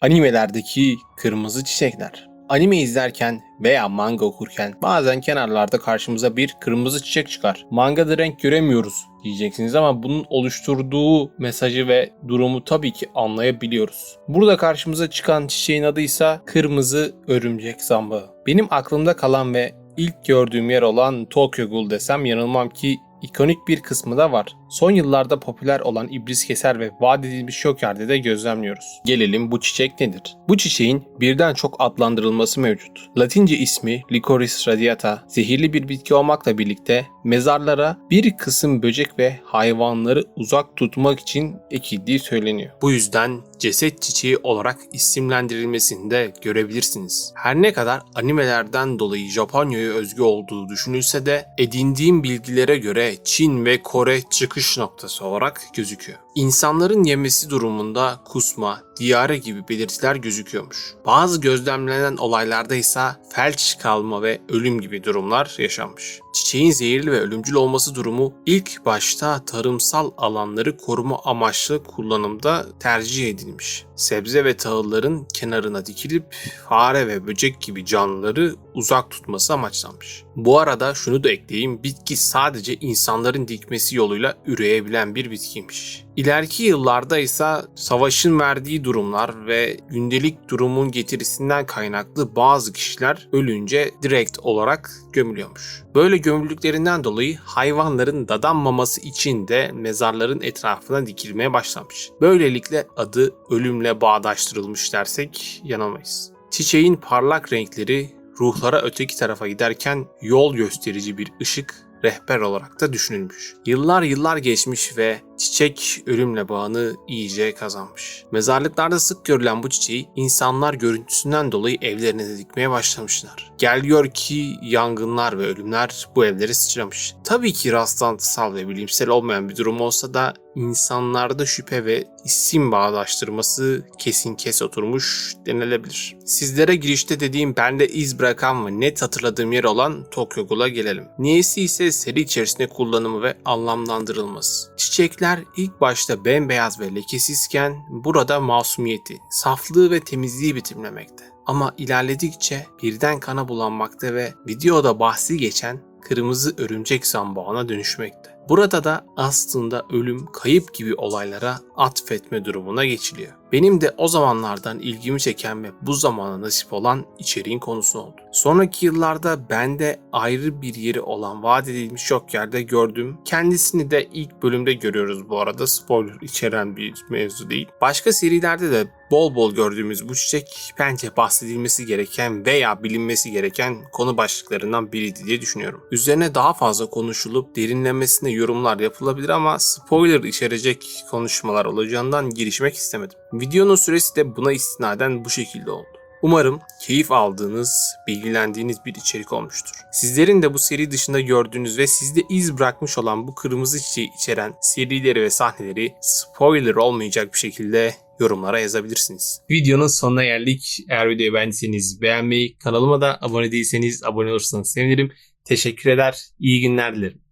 Animelerdeki kırmızı çiçekler. Anime izlerken veya manga okurken bazen kenarlarda karşımıza bir kırmızı çiçek çıkar. Mangada renk göremiyoruz diyeceksiniz ama bunun oluşturduğu mesajı ve durumu tabii ki anlayabiliyoruz. Burada karşımıza çıkan çiçeğin adı ise kırmızı örümcek zambağı. Benim aklımda kalan ve ilk gördüğüm yer olan Tokyo Ghoul desem yanılmam ki ikonik bir kısmı da var. Son yıllarda popüler olan iblis keser ve vaat edilmiş şokerde de gözlemliyoruz. Gelelim bu çiçek nedir? Bu çiçeğin birden çok adlandırılması mevcut. Latince ismi Lycoris radiata, zehirli bir bitki olmakla birlikte mezarlara bir kısım böcek ve hayvanları uzak tutmak için ekildiği söyleniyor. Bu yüzden ceset çiçeği olarak isimlendirilmesini de görebilirsiniz. Her ne kadar animelerden dolayı Japonya'ya özgü olduğu düşünülse de edindiğim bilgilere göre Çin ve Kore çıkış noktası olarak gözüküyor. İnsanların yemesi durumunda kusma, diyare gibi belirtiler gözüküyormuş. Bazı gözlemlenen olaylarda ise felç kalma ve ölüm gibi durumlar yaşanmış. Çiçeğin zehirli ve ölümcül olması durumu ilk başta tarımsal alanları koruma amaçlı kullanımda tercih edilmiş. Sebze ve tahılların kenarına dikilip fare ve böcek gibi canlıları uzak tutması amaçlanmış. Bu arada şunu da ekleyeyim, bitki sadece insanların dikmesi yoluyla üreyebilen bir bitkiymiş. İleriki yıllarda ise savaşın verdiği durumlar ve gündelik durumun getirisinden kaynaklı bazı kişiler ölünce direkt olarak gömülüyormuş. Böyle gömüldüklerinden dolayı hayvanların dadanmaması için de mezarların etrafına dikilmeye başlamış. Böylelikle adı ölümle bağdaştırılmış dersek yanılmayız. Çiçeğin parlak renkleri ruhlara öteki tarafa giderken yol gösterici bir ışık rehber olarak da düşünülmüş. Yıllar yıllar geçmiş ve çiçek ölümle bağını iyice kazanmış. Mezarlıklarda sık görülen bu çiçeği insanlar görüntüsünden dolayı evlerine de dikmeye başlamışlar. Gel gör ki yangınlar ve ölümler bu evlere sıçramış. Tabii ki rastlantısal ve bilimsel olmayan bir durum olsa da insanlarda şüphe ve isim bağdaştırması kesin kes oturmuş denilebilir. Sizlere girişte dediğim bende iz bırakan ve net hatırladığım yer olan Tokyo Ghoul'a gelelim. Niyesi ise seri içerisinde kullanımı ve anlamlandırılması. Çiçekler ilk başta bembeyaz ve lekesizken burada masumiyeti, saflığı ve temizliği betimlemekte. Ama ilerledikçe birden kana bulanmakta ve videoda bahsi geçen kırmızı örümcek zambağına dönüşmekte. Burada da aslında ölüm, kayıp gibi olaylara atfetme durumuna geçiliyor. Benim de o zamanlardan ilgimi çeken ve bu zamana nasip olan içeriğin konusu oldu. Sonraki yıllarda bende ayrı bir yeri olan vaat edilmiş yok yerde gördüm. Kendisini de ilk bölümde görüyoruz bu arada. Spoiler içeren bir mevzu değil. Başka serilerde de bol bol gördüğümüz bu çiçek bence bahsedilmesi gereken veya bilinmesi gereken konu başlıklarından biriydi diye düşünüyorum. Üzerine daha fazla konuşulup derinlemesine yorumlar yapılabilir ama spoiler içerecek konuşmalar olacağından girişmek istemedim. Videonun süresi de buna istinaden bu şekilde oldu. Umarım keyif aldığınız, bilgilendiğiniz bir içerik olmuştur. Sizlerin de bu seri dışında gördüğünüz ve sizde iz bırakmış olan bu kırmızı çiçeği içeren serileri ve sahneleri spoiler olmayacak bir şekilde yorumlara yazabilirsiniz. Videonun sonuna geldik. Eğer videoyu beğendiyseniz beğenmeyi, kanalıma da abone değilseniz abone olursanız sevinirim. Teşekkür eder, iyi günler dilerim.